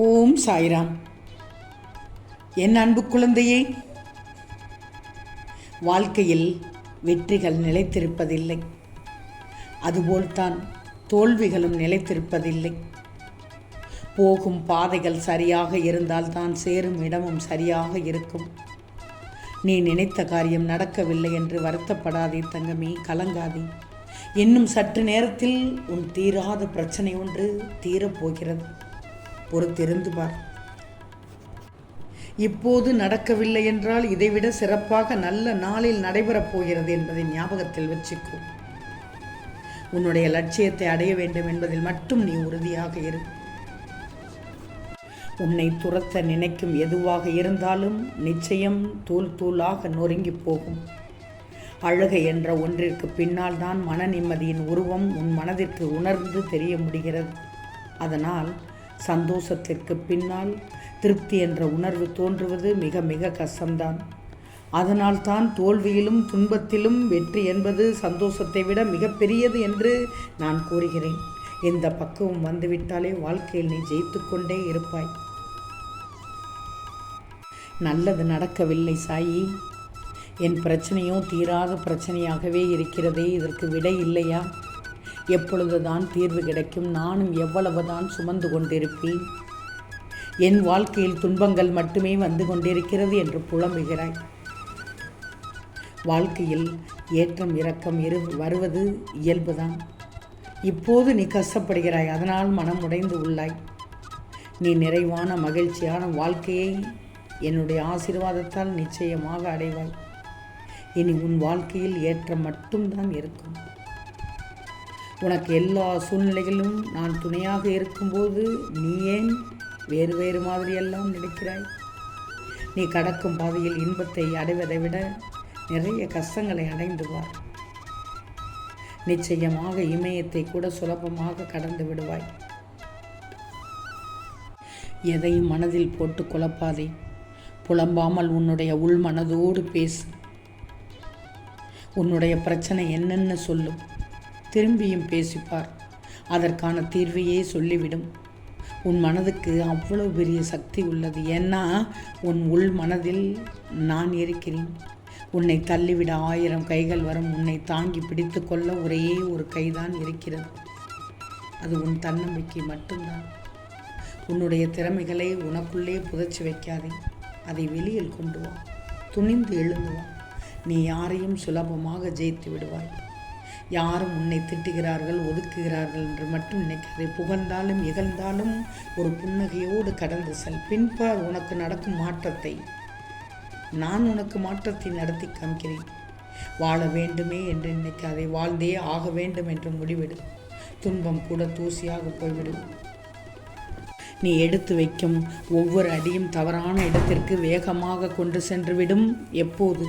ஓம் சாய்ராம். என் அன்பு குழந்தையே வாழ்க்கையில் வெற்றிகள் நிலைத்திருப்பதில்லை. அதுபோல்தான் தோல்விகளும் நிலைத்திருப்பதில்லை. போகும் பாதைகள் சரியாக இருந்தால்தான் சேரும் இடமும் சரியாக இருக்கும். நீ நினைத்த காரியம் நடக்கவில்லை என்று வருத்தப்படாதே தங்கமே கலங்காதே. இன்னும் சற்று நேரத்தில் உன் தீராத பிரச்சனை ஒன்று தீரப்போகிறது. பொறுத்திருந்து பார் இப்போது நடக்கவில்லை என்றால் இதைவிட சிறப்பாக நல்ல நாளில் நடைபெறப் போகிறது என்பதை ஞாபகத்தில் வச்சுக்கோ. உன்னுடைய லட்சியத்தை அடைய வேண்டும் என்பதில் மட்டும் நீ உறுதியாக இரு. உன்னை துரத்த நினைக்கும் எதுவாக இருந்தாலும் நிச்சயம் தூள் தூளாக நொறுங்கி போகும். அழுகை என்ற ஒன்றிற்கு பின்னால் தான் மன நிம்மதியின் உருவம் உன் மனதிற்கு உணர்ந்து தெரிய முடிகிறது. அதனால் சந்தோஷத்திற்கு பின்னால் திருப்தி என்ற உணர்வு தோன்றுவது மிக மிக கஷ்டம்தான். அதனால் தான் தோல்வியிலும் துன்பத்திலும் வெற்றி என்பது சந்தோஷத்தை விட மிகப்பெரியது என்று நான் கூறுகிறேன். இந்த பக்குவம் வந்துவிட்டாலே வாழ்க்கையில் நீ ஜெயித்து கொண்டே இருப்பாய். நல்லது நடக்கவில்லை சாயி. என் பிரச்சனையோ தீராத பிரச்சனையாகவே இருக்கிறதே இதற்கு விடை இல்லையா? எப்பொழுதுதான் தீர்வு கிடைக்கும். நானும் எவ்வளவுதான் சுமந்து கொண்டிருப்பேன். என் வாழ்க்கையில் துன்பங்கள் மட்டுமே வந்து கொண்டிருக்கிறது என்று புலம்புகிறாய். வாழ்க்கையில் ஏற்றம் இறக்கம் இரு வருவது இயல்புதான். இப்போது நீ கஷ்டப்படுகிறாய் அதனால் மனம் உடைந்து உள்ளாய். நீ நிறைவான மகிழ்ச்சியான வாழ்க்கையை என்னுடைய ஆசீர்வாதத்தால் நிச்சயமாக அடைவாய். இனி உன் வாழ்க்கையில் ஏற்றம் மட்டும்தான் இருக்கும். உனக்கு எல்லா சூழ்நிலைகளிலும் நான் துணையாக இருக்கும்போது நீ ஏன் வேறு வேறு மாதிரியெல்லாம் நினைக்கிறாய்? நீ கடக்கும் பாதையில் இன்பத்தை அடைவதை விட நிறைய கஷ்டங்களை அடைந்து வார் நிச்சயமாக இமயத்தை கூட சுலபமாக கடந்து விடுவாய். எதையும் மனதில் போட்டு குழப்பாதே. புலம்பாமல் உன்னுடைய உள் மனதோடு பேசு. உன்னுடைய பிரச்சனை என்னென்னு சொல்லும் திரும்பியும் பேசிப்பார். அதற்கான தீர்வையே சொல்லிவிடும். உன் மனதுக்கு அவ்வளவு பெரிய சக்தி உள்ளது. ஏன்னா உன் உள் மனதில் நான் இருக்கிறேன். உன்னை தள்ளிவிட ஆயிரம் கைகள் வரும். உன்னை தாங்கி பிடித்து கொள்ள ஒரே ஒரு கைதான் இருக்கிறது. அது உன் தன்னம்பிக்கை மட்டும்தான். உன்னுடைய திறமைகளை உனக்குள்ளே புதைச்சி வைக்காதே. அதை வெளியில் கொண்டு வா. துணிந்து எழுந்து வா. நீ யாரையும் சுலபமாக ஜெயித்து விடுவாய். யாரும் உன்னை திட்டுகிறார்கள் ஒதுக்குகிறார்கள் என்று மட்டும் நினைக்காதே. புகழ்ந்தாலும் இகழ்ந்தாலும் ஒரு புன்னகையோடு கடந்து செல். பின்பார் உனக்கு நடக்கும் மாற்றத்தை நான் உனக்கு மாற்றத்தை நடத்தி காமிக்கிறேன். வாழ வேண்டுமே என்று நினைக்காதே. வாழ்ந்தே ஆக வேண்டும் என்று முடிவிடு. துன்பம் கூட தூசியாக போய்விடும். நீ எடுத்து வைக்கும் ஒவ்வொரு அடியும் தவறான இடத்திற்கு வேகமாக கொண்டு சென்றுவிடும் எப்போது?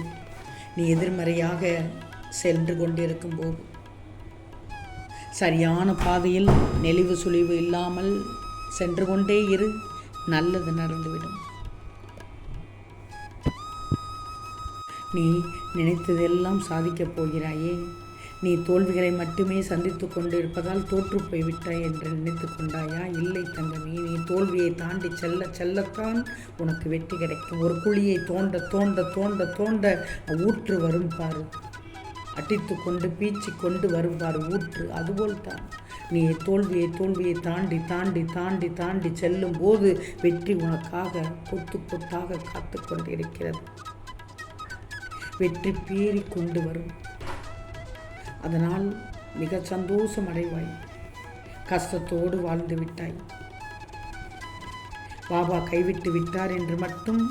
நீ எதிர்மறையாக சென்று கொண்டிருக்கும் போது. சரியான பாதையில் நெளிவு சுழிவு இல்லாமல் சென்று கொண்டே இரு நல்லது நடந்துவிடும். நீ நினைத்ததெல்லாம் சாதிக்கப் போகிறாயே? நீ தோல்விகளை மட்டுமே சந்தித்து கொண்டு இருப்பதால் தோற்று போய்விட்டாய் என்று நினைத்து கொண்டாயா? இல்லை தங்கமே நீ தோல்வியை தாண்டி செல்ல செல்லத்தான் உனக்கு வெற்றி கிடைக்கும். ஒரு குழியை தோண்ட தோண்ட தோண்ட தோண்ட ஊற்று வரும் பாரு. அடித்து கொண்டு பீச்சி கொண்டு வருவார் ஊற்று. அதுபோல் தான் நீ தோல்வியை தோல்வியை தாண்டி தாண்டி தாண்டி தாண்டி செல்லும் போது வெற்றி உனக்காக கொத்து கொத்தாக காத்து கொண்டிருக்கிறது. வெற்றி பீறி கொண்டு வரும். அதனால் மிக சந்தோஷம் அடைவாய். கஷ்டத்தோடு வாழ்ந்து விட்டாய். பாபா கைவிட்டு விட்டார் என்று மட்டும்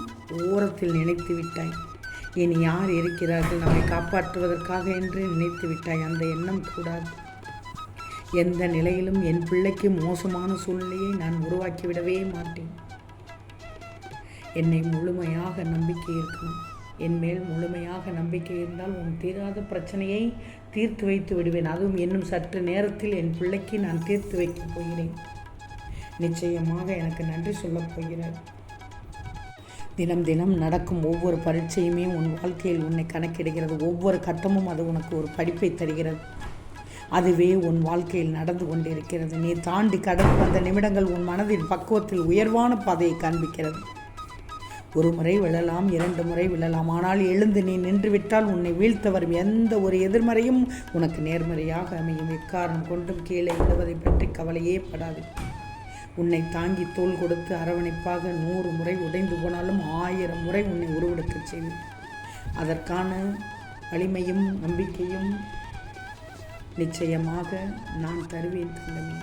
ஓரத்தில் நினைத்து விட்டாய். இனி யார் இருக்கிறார்கள்? நம்மை காப்பாற்றுவதற்காக என்று நினைத்து விட்டாய். அந்த எண்ணம் கூடாது. எந்த நிலையிலும் என் பிள்ளைக்கு மோசமான சூழ்நிலையை நான் உருவாக்கிவிடவே மாட்டேன். என்னை முழுமையாக நம்பிக்கை இருக்கணும். என் மேல் முழுமையாக நம்பிக்கை இருந்தால் உன் தீராத பிரச்சனையை தீர்த்து வைத்து விடுவேன். அதுவும் இன்னும் சற்று நேரத்தில் என் பிள்ளைக்கு நான் தீர்த்து வைக்கப் போகிறேன். நிச்சயமாக எனக்கு நன்றி சொல்லப் போகிறார். தினம் தினம் நடக்கும் ஒவ்வொரு பரீட்சையுமே உன் வாழ்க்கையில் உன்னை கணக்கிடுகிறது. ஒவ்வொரு கட்டமும் அது உனக்கு ஒரு படிப்பை தருகிறது. அதுவே உன் வாழ்க்கையில் நடந்து கொண்டிருக்கிறது. நீ தாண்டி கடந்து வந்த நிமிடங்கள் உன் மனதின் பக்குவத்தில் உயர்வான பாதையை காண்பிக்கிறது. ஒரு முறை விழலாம் இரண்டு முறை விழலாம். ஆனால் எழுந்து நீ நின்றுவிட்டால் உன்னை வீழ்த்த வரும் எந்த ஒரு எதிர்மறையும் உனக்கு நேர்மறையாக அமையும். எக்காரணம் கொண்டும் கீழே விழுவதை பற்றி கவலையே படாது. உன்னை தாங்கி தோள் கொடுத்து அரவணைப்பாக நூறு முறை உடைந்து போனாலும் ஆயிரம் முறை உன்னை உருவெடுக்க செய்வேன். அதற்கான வலிமையும் நம்பிக்கையும் நிச்சயமாக நான் தருவேன் தங்கமே.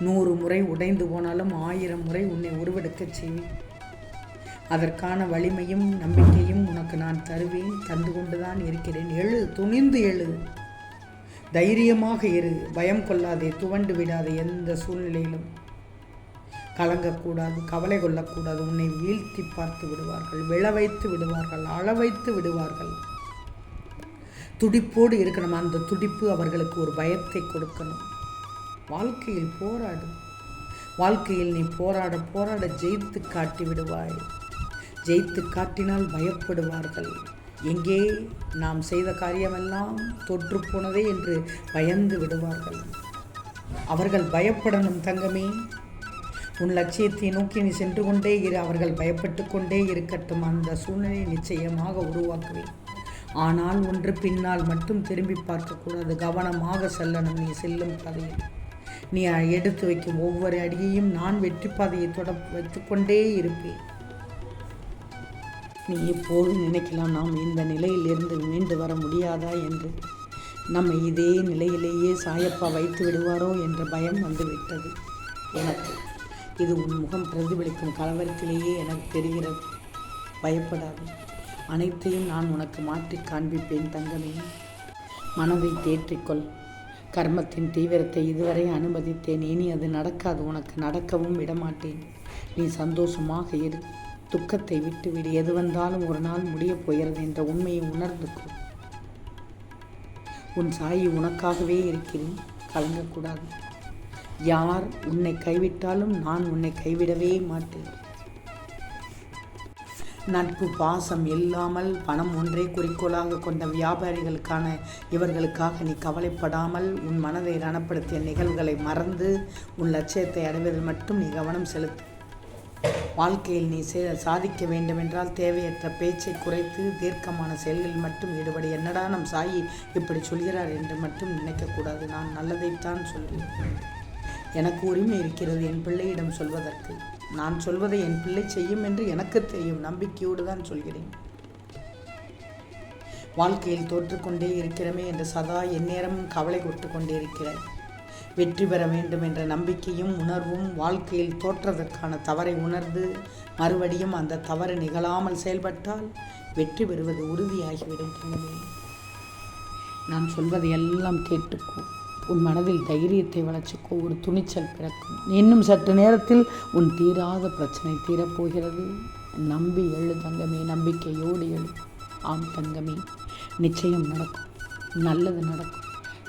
நூறு முறை உடைந்து போனாலும் ஆயிரம் முறை உன்னை உருவெடுக்கச் செய்வேன். அதற்கான வலிமையும் நம்பிக்கையும் உனக்கு நான் தருவேன். தந்து கொண்டுதான் இருக்கிறேன். எழு துணிந்து எழு. தைரியமாக இரு. பயம் கொள்ளாதே. துவண்டு விடாதே. எந்த சூழ்நிலையிலும் கலங்கக்கூடாது. கவலை கொள்ளக்கூடாது. உன்னை வீழ்த்தி பார்த்து விடுவார்கள். விழ வைத்து விடுவார்கள். அளவைத்து விடுவார்கள். துடிப்போடு இருக்கணும். அந்த துடிப்பு அவர்களுக்கு ஒரு பயத்தை கொடுக்கணும். வாழ்க்கையில் போராடு. வாழ்க்கையில் நீ போராட போராட ஜெயித்து காட்டி விடுவாய் ஜெயித்து காட்டினால் பயப்படுவார்கள். எங்கே நாம் செய்த காரியமெல்லாம் தொற்று போனதே என்று பயந்து விடுவார்கள். அவர்கள் பயப்படணும் தங்கமே. உன் லட்சியத்தை நோக்கி நீ சென்று கொண்டே இரு. அவர்கள் பயப்பட்டு கொண்டே இருக்கட்டும். அந்த சூழ்நிலையை நிச்சயமாக உருவாக்குவேன். ஆனால் ஒன்று பின்னால் மட்டும் திரும்பி பார்க்கக்கூடாது. கவனமாக செல்லணும். நீ செல்லும் பாதையில். நீ எடுத்து வைக்கும் ஒவ்வொரு அடியையும் நான் வெற்றி பாதையை தொட வைத்துக்கொண்டே இருப்பேன். நீ எப்போதும் நினைக்கலாம். நாம் இந்த நிலையிலிருந்து மீண்டு வர முடியாதா என்று. நம்மை இதே நிலையிலேயே சாயப்பா வைத்து விடுவாரோ என்ற பயம் வந்துவிட்டது. எனக்கு இது உன் முகம் பிரதிபலிக்கும் கலவரத்திலேயே எனக்கு தெரிகிறது. பயப்படாது. அனைத்தையும் நான் உனக்கு மாற்றி காண்பிப்பேன் தங்கமே. மனதை தேற்றிக்கொள். கர்மத்தின் தீவிரத்தை இதுவரை அனுமதித்தேன். இனி அது நடக்காது. உனக்கு நடக்கவும் விடமாட்டேன். நீ சந்தோஷமாக இரு. துக்கத்தை விட்டுவிடு. எது வந்தாலும் ஒரு நாள் முடியப் போகிறது என்ற உண்மையை உணர்ந்து உன் சாயி உனக்காகவே இருக்கிறேன். கலங்கக்கூடாது. யார் உன்னை கைவிட்டாலும் நான் உன்னை கைவிடவே மாட்டேன். நட்பு பாசம் இல்லாமல் பணம் ஒன்றே குறிக்கோளாக கொண்ட வியாபாரிகளுக்கான இவர்களுக்காக நீ கவலைப்படாமல் உன் மனதை ரணப்படுத்திய நிகழ்வுகளை மறந்து உன் லட்சியத்தை அடைவதில் மட்டும் நீ கவனம் செலுத்து. வாழ்க்கையில் நீ சாதிக்க வேண்டுமென்றால் தேவையற்ற பேச்சை குறைத்து தீர்க்கமான செயல்களில் மட்டும் ஈடுபடு. என்னடா நம் சாயி இப்படி சொல்கிறார் என்று மட்டும் நினைக்கக்கூடாது. நான் நல்லதைத்தான் சொல்கிறேன் எனக்கு உரிமை இருக்கிறது என் பிள்ளையிடம் சொல்வதற்கு. நான் சொல்வதை என் பிள்ளை செய்யும் என்று எனக்கு தெரியும். நம்பிக்கையோடு தான் சொல்கிறேன். வாழ்க்கையில் தோற்றுக்கொண்டே இருக்கிறமே என்று சதா எந்நேரமும் கவலை கொட்டு கொண்டே இருக்கிறேன் வெற்றி பெற வேண்டும் என்ற நம்பிக்கையும் உணர்வும் வாழ்க்கையில் தோற்றதற்கான தவறை உணர்ந்து மறுபடியும் அந்த தவறு நிகழாமல் செயல்பட்டால் வெற்றி பெறுவது உறுதியாகிவிடும் தங்கமே நான் சொல்வதை எல்லாம் கேட்டுக்கோ. உன் மனதில் தைரியத்தை வளர்ச்சிக்கோ. ஒரு துணிச்சல் பிறக்கும். இன்னும் சற்று நேரத்தில் உன் தீராத பிரச்சனை தீரப்போகிறது. நம்பி எழு தங்கமே நம்பிக்கையோடு எழு. ஆம் தங்கமே நிச்சயம் நடக்கும். நல்லது நடக்கும்.